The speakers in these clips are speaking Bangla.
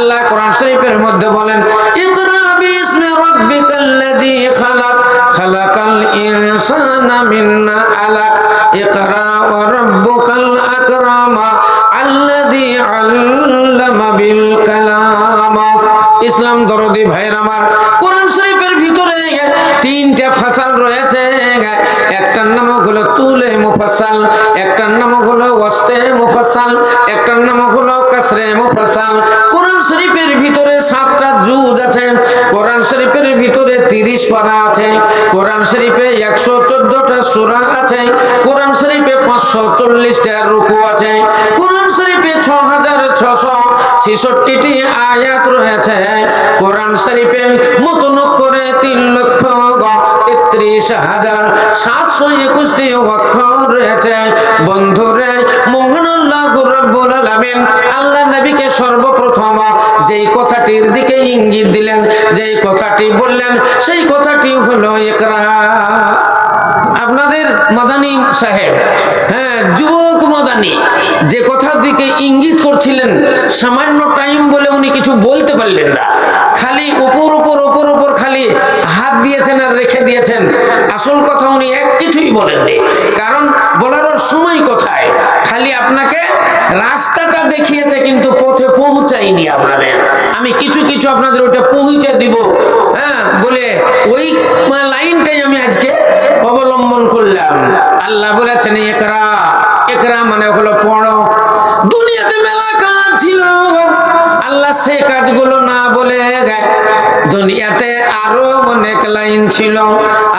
আল্লাহ কোরআন শরীফের মধ্যে বলেন ইকরা বিসমি রাব্বিকাল্লাযী খালাক। খালাকাল ইনসানা মিন আলাক ইকরা ওয়া রাব্বুকাল আকরামা আল্লাযী আল্লামা ইসলাম দরদি ভাইয়ের আমার কোরআন শরীফের ভিতরে তিনটা ফাসাল রয়েছে। একটার নাম হলো তুলে মুফাসাল, একটার নাম হলো ওয়াস্তে মুফাসাল, একটার নাম হলো কাসরে মুফাসাল। কোরআন শরীফের ভিতরে সাতটা জুজ আছে। কোরআন শরীফের ভিতরে তিরিশ পারা আছে। কোরআন শরীফে একশো চোদ্দটা সুরা আছে। কোরআন চল্লিশটা রুকু আছে। কোরআন শরীফে ছ হাজার ছশো ছেষট্টিটি আয়াত রয়েছে। কোরআন শরীফে মতন করে তিন লক্ষ তেত্রিশ হাজার সাতশো একুশটি অক্ষর রয়েছে। বন্ধুরে মোহন আল্লাহ রব্বুল আলামিন আল্লাহ নবীকে সর্বপ্রথম যেই কথাটির দিকে ইঙ্গিত দিলেন, যেই কথাটি বললেন, সেই কথাটি হলো একরা আপনাদের মাদানী সাহেব হ্যাঁ যুবক মাদানী, যে কথার দিকে ইঙ্গিত করছিলেন, সামান্য টাইম বলে উনি কিছু বলতে পারলেন না। খালি উপর উপর উপর উপর খালি হাত দিয়েছেন আর রেখে দিয়েছেন। আসল কথা উনি এক কিছুই বলেননি। কারণ বলার সময় কোথায়? খালি আপনাকে রাস্তাটা দেখিয়েছে, কিন্তু পথে পৌঁছায়নি আপনাদের। আমি কিছু কিছু আপনাদের ওটা পৌঁছে দিব হ্যাঁ বলে ওই লাইনটাই আমি আজকে অবলম্বন করলাম। আল্লাহ বলেছেন একরা একরা মানে হলো পড়ো। দুনিয়াতে মেলা কাজ ছিল। আল্লাহ সে কাজগুলো না বলে দুনিয়াতে আরও অনেক লাইন ছিল।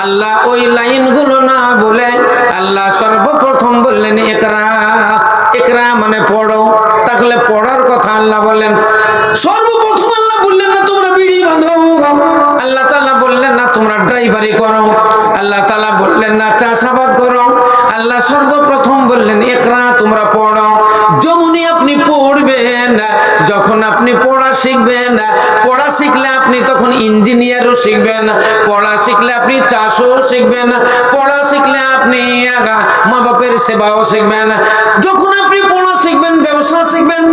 আল্লাহ ওই লাইনগুলো না বলে আল্লাহ সর্বপ্রথম বললেন একরা একরা মানে পড়ো। তাহলে পড়ার কথা আল্লাহ বললেন, সর্বপ্রথম আল্লাহ বললেন না তোমরা বিড়ি বাঁধো আল্লাহ তালা বললেন, না, তোমরা ড্রাইভারি করো। আল্লাহ তালা বললেন, না, চাষাবাদ করো। আল্লাহ সর্বপ্রথম বললেন একরা তোমরা পড়ো। যেমনই আপনি পড়বেন, যখন আপনি পড়া শিখবেন, পড়া শিখলে আপনি তখন ইঞ্জিনিয়ারও শিখবেন, পড়া শিখলে আপনি চাষও শিখবেন, পড়া শিখলে আপনি মা বাপের সেবাও শিখবেন। যখন আপনি পড়া শিখবেন, ব্যবসা শিখবেন,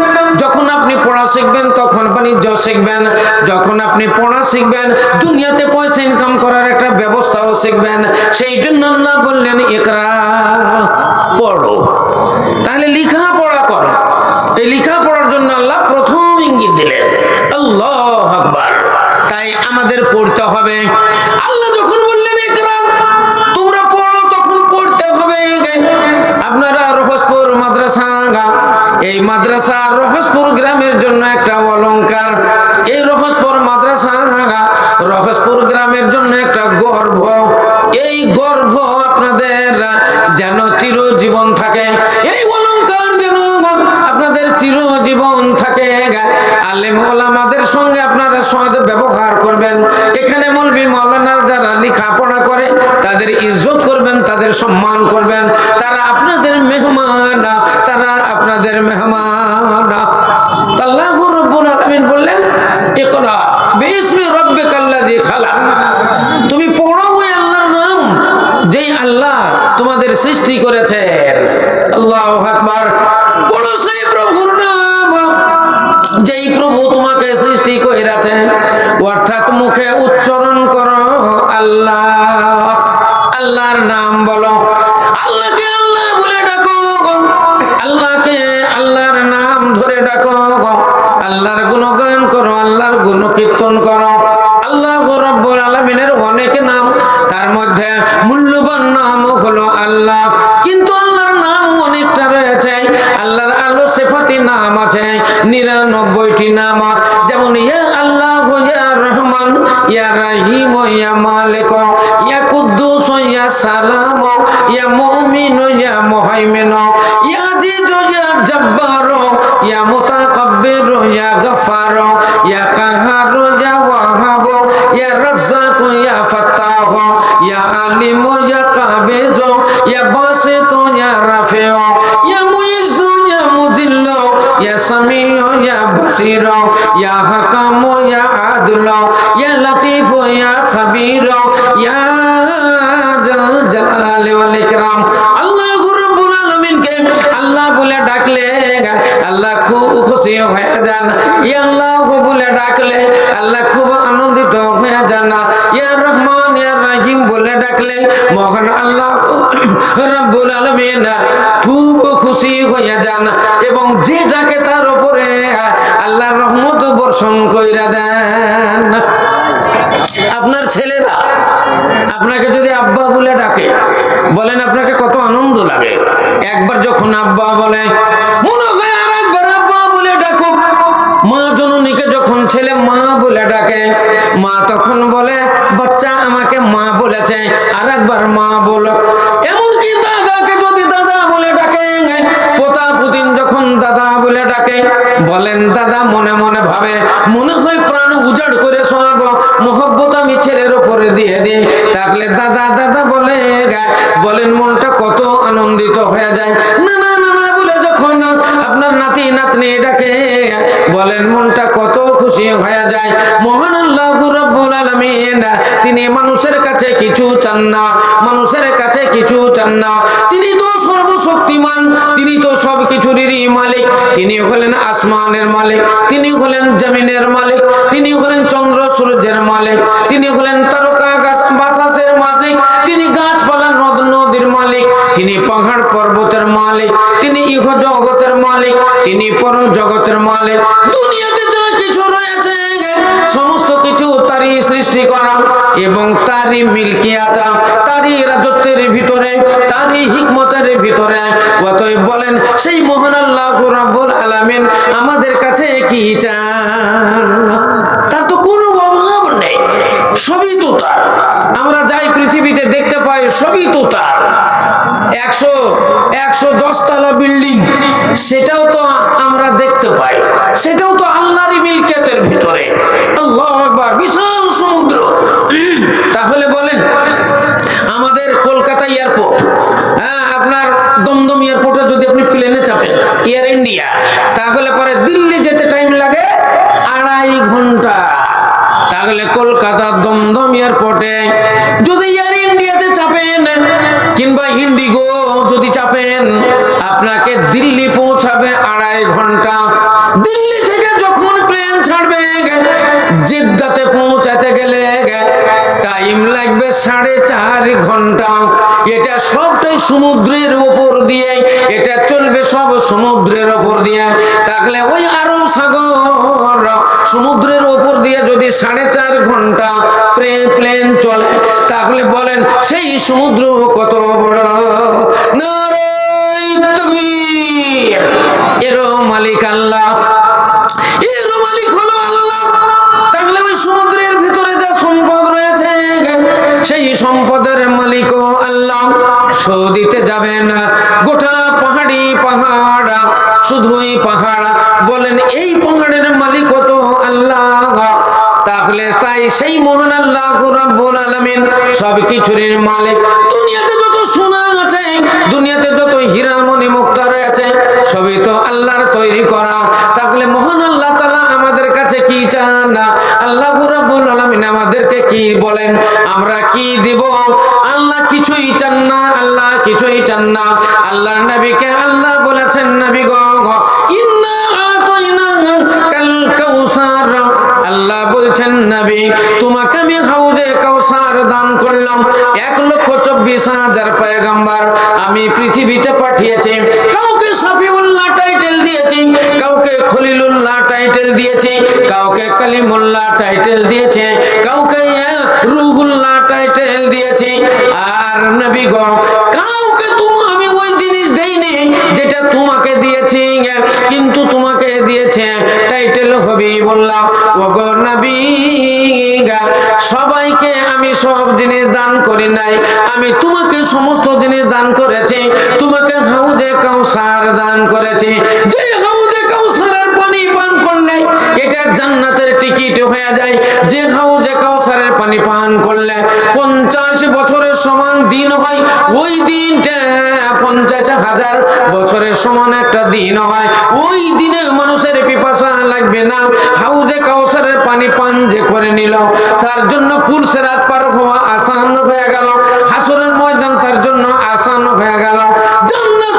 যখন আপনি পড়া শিখবেন, তখন বাণিজ্য শিখবেন, যখন আপনি পড়া শিখবেন, দুনিয়াতে পয়সা ইনকাম করার একটা ব্যবস্থাও শিখবেন, সেই জন্য আল্লাহ বললেন একরা পড়ো। তাহলে লেখা পড়া করো। এই লেখা পড়ার জন্য আল্লাহ প্রথম ইঙ্গিত দিলেন, আল্লাহ আকবার। তাই আমাদের পড়তে হবে। আল্লাহ যখন বললেন একরা তোমরা পড়ো, তখন পড়তে হবে আপনারা রহসপুর মাদ্রাসা এই মাদ্রাসা রহসপুর গ্রামের জন্য একটা অলংকার এই রহসপুর মাদ্রাসা রহসপুর গ্রামের জন্য একটা গর্ব এই গর্ভ আপনাদের যেন চিরজীবন থাকে। এই অলংকার যেন আপনাদের চিরজীবন থাকে। আলেম ওলামাদের সঙ্গে আপনারা সদ ব্যবহার করবেন। এখানে মলবি মৌলানার যারা লেখাপড়া করে, তাদের ইজ্জত করবেন, তাদের সম্মান করবেন। তারা আপনাদের মেহমান, তারা আপনাদের মেহমান। আল্লাহ রব্বুল আলামিন বললেন, ইকরা। আল্লাহ অর্থাৎ মুখে উচ্চারণ করো, আল্লাহ। আল্লাহর নাম বলো। আল্লাহকে আল্লাহ বলে ডাকো আল্লাহকে আল্লাহর নাম ধরে ডাকো আল্লাহর আল্লাহর গুণ কীর্তন করো। আল্লাহ রব্বুল আলমিনের অনেক নাম তার মধ্যে মূল্যবান নাম হলো আল্লাহ। কিন্তু আল্লাহর নাম অনেকটা রয়েছে। আল্লাহর আলো সেফাতি নাম আছে, নিরানব্বইটি নাম যেমন, ইয়া আল্লাহ ইয়া রহমান, ইয়া রাহিম, ইয়া মালিক, ইয়া কুদ্দুস, ইয়া সালাম, ইয়া মুমিন, ইয়া মুহাইমিন, ইয়া আজিজ, ইয়া জব্বার, ইয়া মুতাকাব্বির, ইয়া গফার ইয়া কাহার, ইয়া ওয়াহাব, ইয়া রাজ্জাক, ইয়া ফাত্তাহ। ইয়া আলিম ইয়া কাবিজ ইয়া বাসিত ইয়া রাফি ইয়া মুইজ ইয়া মুযিল্ল ইয়া সামিউ ইয়া বাসির ইয়া হাকাম ইয়া আদল ইয়া লতিফ ইয়া খাবীর ইয়া জাল জালাল ওয়াল ইকরাম আল্লাহু আলমিনকে আল্লাহ বলে ডাকলে, আল্লাহ খুব খুশি হয়ে যান। ইয়া আল্লাহ বলে ডাকলে, আল্লাহ খুব আনন্দিত হয়ে যান। ইয়া রহমান ইয়া রাহিম বলে ডাকলে, মহান আল্লাহ রব্বুল আলমিন খুব খুশি হয়ে যান। এবং যে ডাকে তার উপরে আল্লাহর রহমত বর্ষণ কইরা দেন। আপনার ছেলেরা, আপনাকে যদি আব্বা বলে ডাকে, বলেন আপনাকে কত আনন্দ লাগে। একবার যখন আব্বা বলে, মনে হয় আর একবার আব্বা বলে ডাকো মা জননীকে যখন ছেলে মা বলে ডাকে, মা তখন বলে, বাচ্চা আমাকে মা বলেছে, আর একবার মা বলো এমনকি বলে ডাকে বলেন, দাদা, মনে মনে ভাবে, মনে হয় প্রাণ উজাড় করে সব মোহব্বত আমি ছেলের উপরে দিয়ে দিই। তাহলে দাদা দাদা বলে গায় বলেন, মনটা কত আনন্দিত হয়ে যায়। না না না না, বলে যখন আপনার নাতি, নাতনি ডাকে বলেন, মনটা কত খুশি হয়ে যায়। মহান আল্লাহ রব্বুল আলামিন, তিনি মানুষের কাছে কিছু চান না, মানুষের কাছে কিছু চান না। তিনি তো সর্বশক্তিমান তিনি তো সব কিছুরই মালিক। তিনি হলেন আসমানের মালিক। তিনি হলেন জমিনের মালিক। তিনি হলেন চন্দ্র সূর্যের মালিক। তিনি হলেন তারকা গাছ বাতাসের মালিক। তিনি গাছপালা নদ, নদীর মালিক। তিনি পাহাড় পর্বতের মালিক। তিনি ইহ জগতের মালিক। তিনি পর জগতের মালিক। দুনিয়াতে কিছু রয়েছে। সমস্ত কিছু তারই সৃষ্টি করা এবং তারই মিল্কিয়াতা তারই রাজত্বের ভিতরে, তারই হিকমতের ভিতরে। অতএব বলেন, সেই মহান আল্লাহ রাব্বুল আলামিন আমাদের কাছে কি চান? তার তো কোনো অভাব নেই। সবই তো তার। আমরা যাই পৃথিবীতে দেখতে পাই সবই তো তার। একশো একশো দশতলা বিল্ডিং, সেটাও তো আমরা দেখতে পাই। সেটাও তো আল্লাহরই মিলকেতের ভিতরে। আল্লাহ বিশাল সমুদ্র। তাহলে বলেন, আমাদের কলকাতা এয়ারপোর্ট হ্যাঁ আপনার দমদম এয়ারপোর্টে যদি আপনি প্লেনে চাপেন, এয়ার ইন্ডিয়া, তাহলে পরে দিল্লি যেতে টাইম লাগে আড়াই ঘণ্টা। তাহলে কলকাতার দমদম এয়ারপোর্টে যদি এয়ার ইন্ডিয়াতে চাপেন, কিংবা ইন্ডিগো যদি চাপেন, আপনাকে দিল্লি পৌঁছাবে আড়াই ঘণ্টা। দিল্লি থেকে যখন প্লেন ছাড়বে, জিদ্দাতে পৌঁছাতে গেলে টাইম লাগবে সাড়ে চার ঘণ্টা। এটা সবটাই সমুদ্রের উপর দিয়ে, এটা চলবে সব সমুদ্রের উপর দিয়ে। তাহলে ওই আরব সাগর, সমুদ্রের উপর দিয়ে যদি সাড়ে চার ঘণ্টা প্লেন চলে। তাহলে বলেন, সেই সমুদ্র কত বড়? এরও মালিক আল্লাহ। এরও মালিক হলো আল্লাহ। তাহলে ওই সমুদ্রের ভিতরে যা সম্পদ রয়েছে, সেই সম্পদের মালিকও আল্লাহ। সৌদিতে যাবেন গোটা পাহাড়ি পাহাড়, শুধুই পাহাড়। বলেন, এই আল্লাহ তাহলে তাই সেই মহান আল্লাহ রাব্বুল আলামিন সব কিছুর মালিক। দুনিয়াতে যত সোনা আছে, দুনিয়াতে যত হীরা মণি মুক্তা রয়েছে, সবই তো আল্লাহর তৈরি করা। তাহলে মহান আল্লাহ তাআলা আমাদের কাছে কি চান না? আল্লাহ রাব্বুল আলামিন আমাদেরকে কি বলেন? আমরা কি দিব? আল্লাহ কিছুই চান না, আল্লাহ কিছুই চান না। আল্লাহর নবীকে আল্লাহ বলেছেন, নবী গো, ইন্না আল্লাহ বলছেন, নবী, তোমাকে আমি হাউজে কাউসার দান করলাম। এক লক্ষ চব্বিশ হাজার পয়গাম্বার আমি পৃথিবীতে পাঠিয়েছি। কাউকে সফিউল্লাহ টাইটেল দিয়েছি, কাউকে খলিলুল্লাহ টাইটেল দিয়েছি, কাউকে কালিমুল্লাহ টাইটেল দিয়েছে, কাউকে রুহুল্লাহ টাইটেল দিয়েছি। আর নবী গো, কাউকে তুমি, আমি ওই দেইনি যেটা তোমাকে দিয়েছি কিন্তু তোমাকে দিয়েছে টাইটেল হবি সবাইকে আমি সব জিনিস দান করি নাই। আমি তোমাকে সমস্ত জিনিস দান করেছি, তোমাকে হাউজে কাউসার দান করেছি। যে হাউজে এটা জান্নাতের টিকিট হয়ে যায়। যে খাও, যে কাউসারের পানি পান করলে পঞ্চাশ বছরের সমান দিন হয়। ওই দিনটা পঞ্চাশ হাজার বছরের সমান একটা দিন হয়। ওই দিনে মানুষের পিপাসা লাগবে না। হাউজে কাউসারের পানি পান যে করে নিল। তার জন্য পুরুষের রাত পার হওয়া আসান হয়ে গেল। হাসরের ময়দান তার জন্য আসান হয়ে গেল। জান্নাত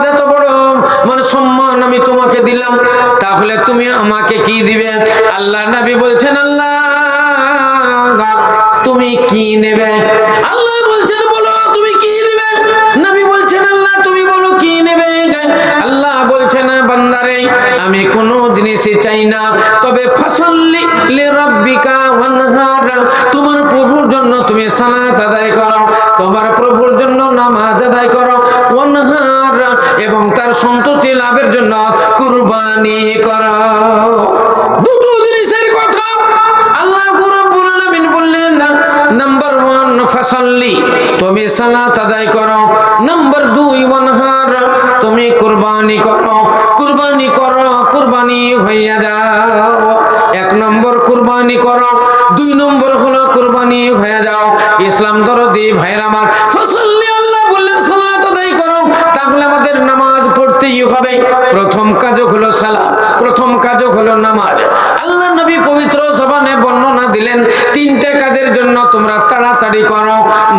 তুমি আমাকে কি দিবে? আল্লাহ নবী বলছেন আল্লাহ তুমি কি নেবে? আল্লাহ আল্লাহ, তুমি বলো কি নেবে? আল্লাহ বলছেন বান্দারে, আমি কোনো জিনিসই চাই না। তবে ফসল্লি রাব্বিকা ওয়ানহার, তোমার প্রভুর জন্য তুমি সালাত আদায় করো, তোমার প্রভুর জন্য নামাজ আদায় করো, ওয়ানহার, এবং তার সন্তুষ্টি লাভের জন্য কুরবানি করো। দুটো জিনিসের কথা আল্লাহ রাব্বুল আলামিন বললেন নাম্বার ওয়ান ফাসাল্লি তুমি সালাত আদায় করো কুরবানি করো কুরবানি করো, কুরবানি হইয়া যাও। এক নম্বর কুরবানি করো, দুই নম্বর হলো কুরবানি হয়ে যাও। ইসলাম দরদি ভাইরা আমার ফসল্লি আল্লাহ বললেন, সালাত আদায় করো। তাহলে আমাদের নামাজ পড়তেই হবে। প্রথম কাজ হলো সালাত। প্রথম কাজ হলো নামাজ। আল্লাহ নবী পবিত্র জবানে বর্ণনা দিলেন, তিনটে কাজের জন্য তোমরা তাড়াতাড়ি করো।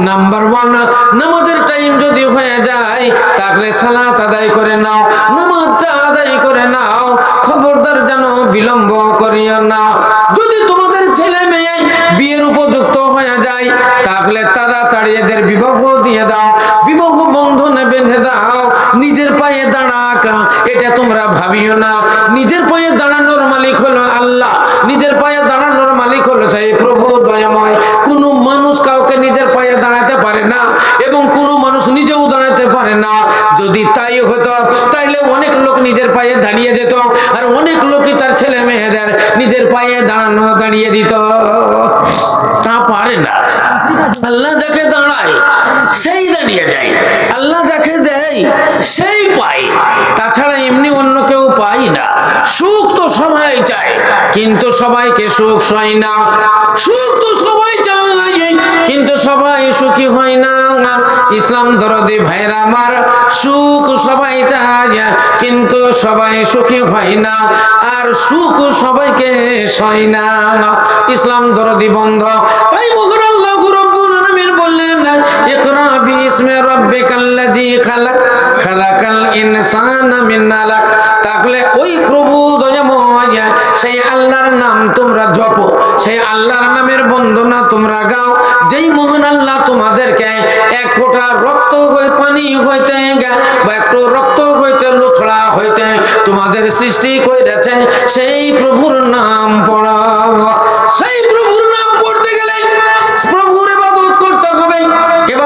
নাম্বার ওয়ান নামাজের টাইম যদি হয়ে যায়, তাহলে সালাত আদায় করে নাও। নামাজটা আদায় করে নাও, খবরদার যেন বিলম্ব করিও না। যদি তোমাদের ছেলে মেয়ে বিয়ের উপযুক্ত হয়ে যায়, তাহলে তাড়াতাড়ি এদের বিবাহ দিয়ে দাও। বিবাহ বন্ধনে বেঁধে দাও। নিজের পায়ে দাঁড়াক, এটা তোমরা ভাবিও না। নিজের পায়ে দাঁড়ানোর মালিক হলো আল্লাহ। নিজের পায়ে দাঁড়ানোর মালিক হলো সেই প্রভু, দয়াময়। কোনো মানুষ কাউকে নিজের পায়ে দাঁড়াতে পারে না এবং কোনো মানুষ নিজেও দাঁড়াতে পারে না। যদি তাই হতো, তাইলে অনেক লোক নিজের পায়ে দাঁড়িয়ে যেত আর অনেক লোকই তার ছেলে মেয়েদের নিজের পায়ে দাঁড়ানো দাঁড়িয়ে দিত। তা পারে না। আল্লাহ যাকে দাঁড়ায়, সেই দাঁড়িয়ে যায়। আল্লাহ যাকে দেয়, সেই পায়। তাছাড়া এমনি অন্য কেউ পায় না। সুখ তো সবাই চায়, কিন্তু সবাইকে সুখ হয় না। সুখ তো সবাই চায়, কিন্তু সবাই সুখী হয় না। ইসলাম দরদি ভাইরা আমার, সুখ সবাই চায়, কিন্তু সবাই সুখী হয় না। আর সুখ সবাইকে সয় না। ইসলাম দরদি বন্ধ। তাই মগর আল্লাহ বললেন তাহলে ওই প্রভু সেই আল্লাহর নাম তোমরা সেই আল্লাহর নামের বন্দনা তোমরা গাও। যেই মহান আল্লাহ তোমাদেরকে এক ফোঁটা রক্ত হয়ে, পানি হইতে বা একটু রক্ত হইতে, লুথড়া হইতে তোমাদের সৃষ্টি করেছে সেই প্রভুর নাম পড়াও। সেই প্রভুর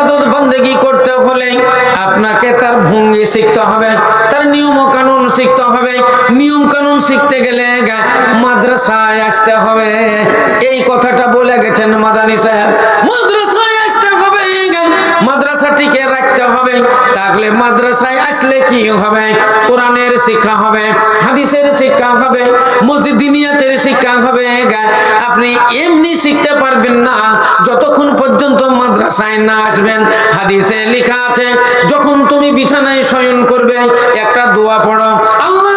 ইবাদত বন্দেগি করতে হলে আপনাকে তার ভঙ্গি শিখতে হবে, তার নিয়ম কানুন শিখতে হবে। নিয়ম কানুন শিখতে গেলে মাদ্রাসায় আসতে হবে। এই কথাটা বলে গেছেন মাদানী সাহেব। মাদ্রাসায় আসতে হবে মাদ্রাসাটিকে রাখতে হবে। তাহলে মাদ্রাসায় আসলে কি হবে? কোরআনের শিক্ষা হবে, হাদিসের শিক্ষা হবে মসজিদিনিয়াতের শিক্ষা হবে। আপনি এমনি শিখতে পারবেন না। যতক্ষণ পর্যন্ত মাদ্রাসায় না আসবেন, হাদিসে লেখা আছে, যখন তুমি বিছানায় শয়ন করবে, একটা দোয়া পড়ো, আল্লাহ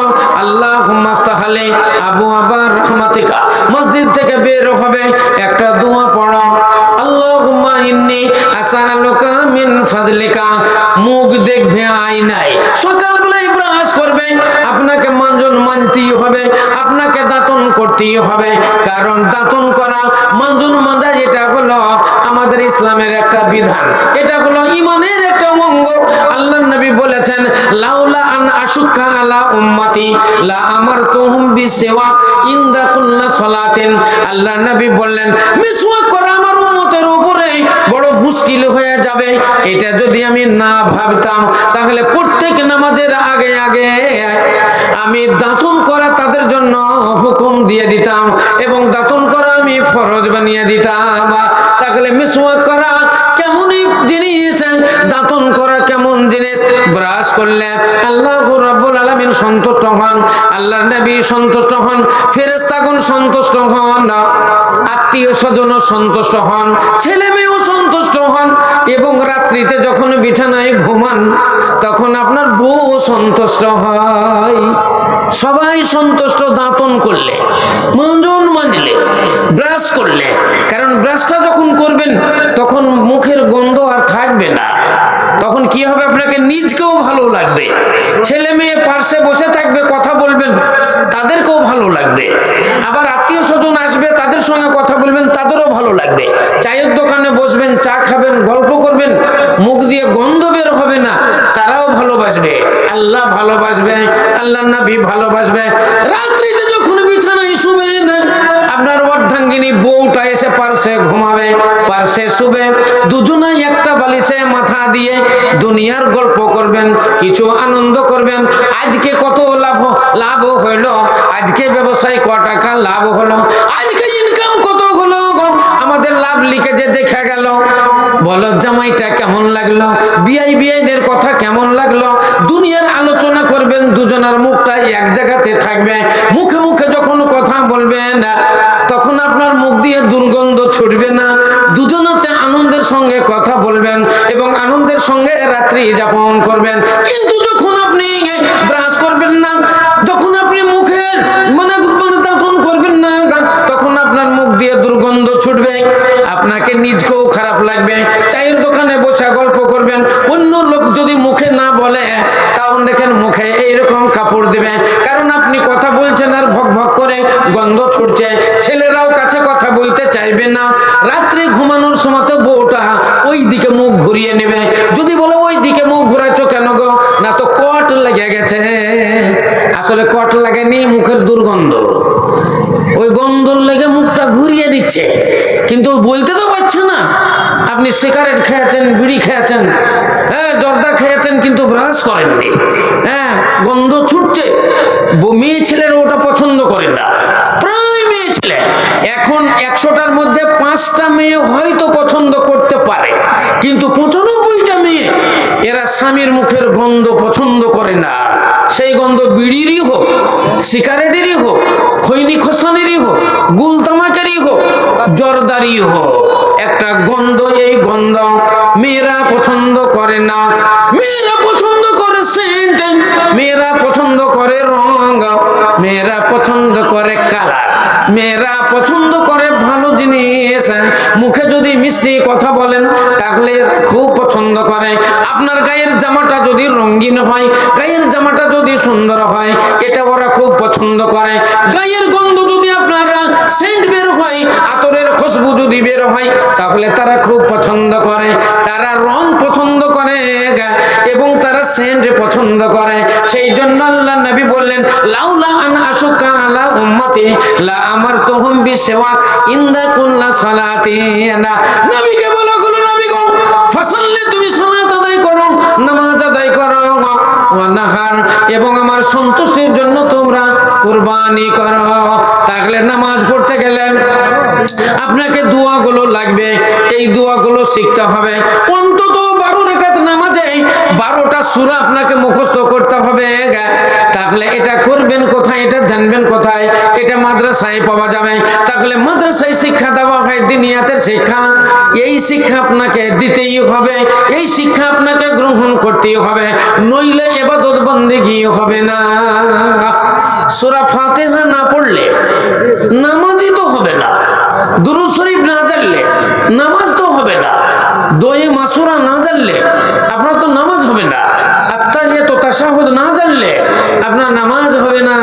আফতাহালি আবু আবার রহমাতিকা। মসজিদ থেকে বের হবে একটা দোয়া পড়ো। আপনাকে মানজন মানতেই হবে, আপনাকে দাতন করতেই হবে। কারণ দাতন করা মানজন মাজা এটা হলো আমাদের ইসলামের একটা বিধান। এটা হলো ইমানের একটা অঙ্গ। আল্লাহ নবী বলেছেন, লাউলা আন আশুক্কা আলা উম্মতি, লা আমারতুহুম বিসওয়াক ইনদা সালাতিন। আল্লাহ নবী বললেন, মিসওয়াক করা আমার উম্মতের উপরে বড় মুশকিল হয়ে যাবে। এটা যদি আমি না ভাবতাম, তাহলে প্রত্যেক নামাজের আগে আগে আমি দাঁতন করা তাদের জন্য হুকুম দিয়ে দিতাম এবং দাঁতন করা আমি ফরজ বানিয়ে দিতাম। তাহলে মিসওয়াক করা কেমনই জিনিস দাঁতন করা কেমন জিনিস? ব্রাশ করলে আল্লাহ রাব্বুল আলামিন সন্তুষ্ট হন, আল্লাহর নবী সন্তুষ্ট হন, ফেরেশতাগণ সন্তুষ্ট হন, আত্মীয় স্বজন সন্তুষ্ট হন ছেলে মেয়েও সন্তুষ্ট হন এবং রাত্রিতে যখন বিছানায় ঘুমান, তখন আপনার বউ সন্তুষ্ট হয়। সবাই সন্তুষ্ট দাঁতন করলে মঞ্জন মাজলে ব্রাশ করলে। কারণ ব্রাশটা যখন করবেন, তখন মুখের গন্ধ আর থাকবে না। তখন কি হবে? আপনাকে নিজকেও ভালো লাগবে। ছেলে মেয়ে পার্শ্বে বসে থাকবে, কথা বলবেন, তাদেরকেও ভালো লাগবে। আবার আত্মীয় স্বজন আসবে, তাদের সঙ্গে কথা বলবেন, তাদেরও ভালো লাগবে। চায়ের দোকানে বসবেন, চা খাবেন, গল্প করবেন, মুখ দিয়ে গন্ধ বের হবে না, তারাও ভালোবাসবে। আল্লাহ ভালোবাসবে আল্লাহ নবী ভালোবাসবে। রাত্রিতে যখন বিছানায় শুবেন আপনার অর্ধাঙ্গিনী বউটা এসে পারসে ঘুমাবে পারসে শুবে। দুজনে একটা বালিশে মাথা দিয়ে দুনিয়ার গল্প করবেন, কিছু আনন্দ করবেন। আজকে কত লাভ লাভ হইল? আজকে ব্যবসায় ক টাকা লাভ হলো? আজকে ইনকাম কত হলো গো? আমাদের লাভ লিখে যে দেখা গেল। বলো, জামাইটা কেমন লাগল? বিআই বিআইনের কথা কেমন লাগল? দুনিয়ার আলোচনা করবেন, দুজনের মুখটা এক জায়গাতে থাকবে। মুখে মুখে যখন কথা বলবেন, তখন আপনার মুখ দিয়ে দুর্গন্ধ ছুটবে না। দুজনাতে আনন্দের সঙ্গে কথা বলবেন এবং আনন্দের সঙ্গে রাত্রি যাপন করবেন। কিন্তু যখন আপনি ব্রাশ করবেন না। যখন আপনি মুখের মানে মানে তখন করবেন না, তখন আপনার মুখ দিয়ে দুর্গন্ধ ছুটবে, আপনাকে নিজকেও খারাপ লাগবে। চায়ের দোকানে বসে গল্প করবেন, অন্য লোক যদি মুখে না বলে তাও দেখেন মুখে এইরকম কাপড় দেবে। কারণ আপনি কথা বলছেন আর ভক ভক করে গন্ধ ছুটছে। ছেলেরাও কাছে কথা বলতে চাইবে না। রাত্রে ঘুমানোর সময় বউটা ওই দিকে মুখ ঘুরিয়ে নেবে। যদি বলো ওই দিকে মুখ ঘুরাইছো কেন গো? না তো কট লেগে গেছে। আসলে কট লাগেনি মুখের দুর্গন্ধ। ওই গন্ধর লেগে মুখটা ঘুরিয়ে দিচ্ছে। কিন্তু বলতে তো পারছে না। আপনি সিগারেট খেয়েছেন, বিড়ি খেয়েছেন হ্যাঁ জর্দা খেয়েছেন, কিন্তু ব্রাশ করেননি। হ্যাঁ গন্ধ ছুটছে। মেয়ে ছেলের ওটা পছন্দ করে না। প্রায় মেয়ে ছেলে এখন একশোটার মধ্যে পাঁচটা মেয়ে হয়তো পছন্দ করতে পারে, কিন্তু পঁচানব্বইটা মেয়ে এরা স্বামীর মুখের গন্ধ পছন্দ করে না। সেই গন্ধ বিড়িরই হোক, সিগারেটেরই হোক, খৈনি খসানেরই হোক গুলতামাকেরই হোক জর্দারই হোক। একটা গন্ধ, এই গন্ধ মেয়েরা পছন্দ করে না। মেয়েরা পছন্দ করে সেন্ট মেয়েরা পছন্দ করে রং মেয়েরা পছন্দ করে কালার, মেয়েরা পছন্দ করে ভালো জিনিস। মুখে যদি মিষ্টি কথা বলেন, তাহলে খুব পছন্দ করে। আপনার গায়ের জামাটা যদি রঙিন হয়, গায়ের জামাটা যদি সুন্দর হয়, এটা ওরা খুব পছন্দ করে। গায়ের গন্ধ যদি সেন্ট বের হয়, আতরের খুশবু যদি বের হয়, তাহলে তারা খুব পছন্দ করে। তারা রং পছন্দ করে এবং তারা সেন্ট পছন্দ করে। সেই জন্য আল্লাহ নবী বললেন, লাউলা আন আশুকা আলা উম্মতি, লা আমার তুহুম বিসওয়াক, ইন্দা কুল্লা সালাতিনা নবীকে বলো গুলো নবী গো, ফসল্লে তুমি সালাত আদায় করো, নামাজ নাহার এবং আমার সন্তুষ্টির জন্য তোমরা কোরবানি করো। তাহলে নামাজ পড়তে গেলে আপনাকে দোয়াগুলো লাগবে, এই দোয়াগুলো শিখতে হবে। অন্তত বারোটা সুরা আপনাকে মুখস্থ করতে হবে তাহলে এটা করবেন কোথায়, এটা জানবেন কোথায়, এটা মাদ্রাসায় পাওয়া যাবে। তাহলে মাদ্রাসায় শিক্ষা দেওয়া হয়, দিনিয়াতের শিক্ষা। এই শিক্ষা আপনাকে দিতেই হবে, এই শিক্ষা আপনাকে গ্রহণ করতেই হবে, নইলে এবাদত বন্দেগি হবে না। সুরা ফাতেহা না পড়লে নামাজই তো হবে না। দুরুদ শরীফ না জানলে নামাজ তো হবে না। দোয়ে মাসুরা না জানলে আপনার তো নামাজ হবে না। আত্মা তো তাসাহুদ না জানলে আপনার নামাজ হবে না।